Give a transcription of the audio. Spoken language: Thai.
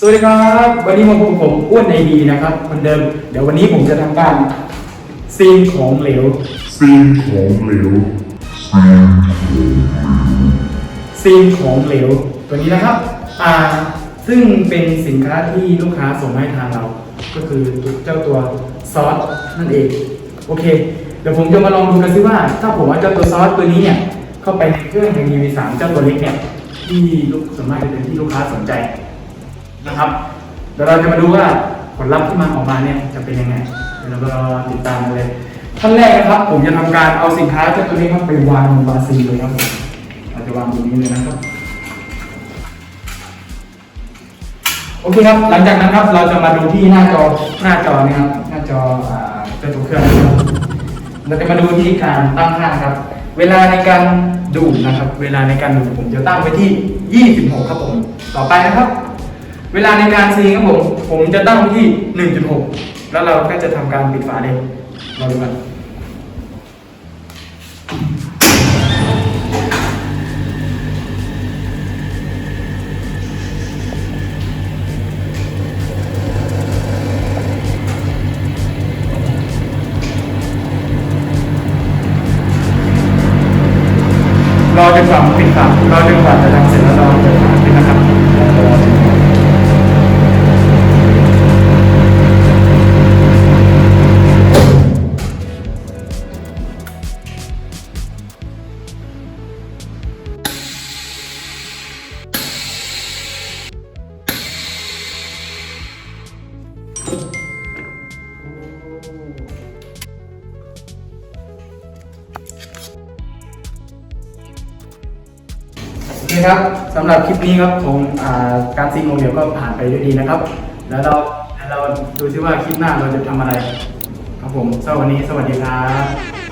สวัสดีครับ วันนี้มาพบกับผมอ้วนในดีนะครับเหมือนเดิม เดี๋ยววันนี้ผมจะทำการซีนของเหลวซีนของเหลวซีนของเหลว ตัวนี้นะครับอ่าซึ่งเป็นสินค้าที่ลูกค้าส่งมาให้ทางเรา ก็คือเจ้าตัวซอสนั่นเอง โอเค เดี๋ยวผมจะมาลองดูกันซิว่า ถ้าผมเอาเจ้าตัวซอสตัวนี้เนี่ยเข้าไปในเครื่องใน EV3 เจ้าตัวเล็กเนี่ยที่ลูกส่วนมากจะเป็นที่ลูกค้าสนใจ นะครับ เดี๋ยวเราจะมาดูว่าผลลัพธ์ที่มันออกมาเนี่ยจะเป็นยังไงเดี๋ยวเราติดตามกันเลยขั้นแรกนะครับ ผมจะทำการเอาสินค้าจ้าตัวนี้ครับไปวางบนบาซีเลยครับผมเราจะวางตรงนี้เลยนะครับโอเคครับ หลังจากนั้นครับ เราจะมาดูที่หน้าจอ หน้าจอนะครับ หน้าจอเจ้าตัวเครื่องนะครับเราจะมาดูที่การตั้งค่าครับ เวลาในการดูนะครับ เวลาในการดูผมจะตั้งไว้ที่ 26 ครับผม ต่อไปนะครับ เวลาในการซีครับผม ผมจะตั้งไว้ที่ 1.6 แล้วเราก็จะทำการปิดฝาเลยเราดูกันรอจนกว่าปิดฝารอจนกว่าจะทำเสร็จแล้วเราเปิดฝาปิดนะครับ คครับสำหรับคลิปนี้ครับผมการซีโมเดียวก็ผ่านไปด้วยดีนะครับ แล้วเราเราดูซิว่าคลิปหน้าเราจะทำอะไร ครับผมสวันนี้สวัสดีครับ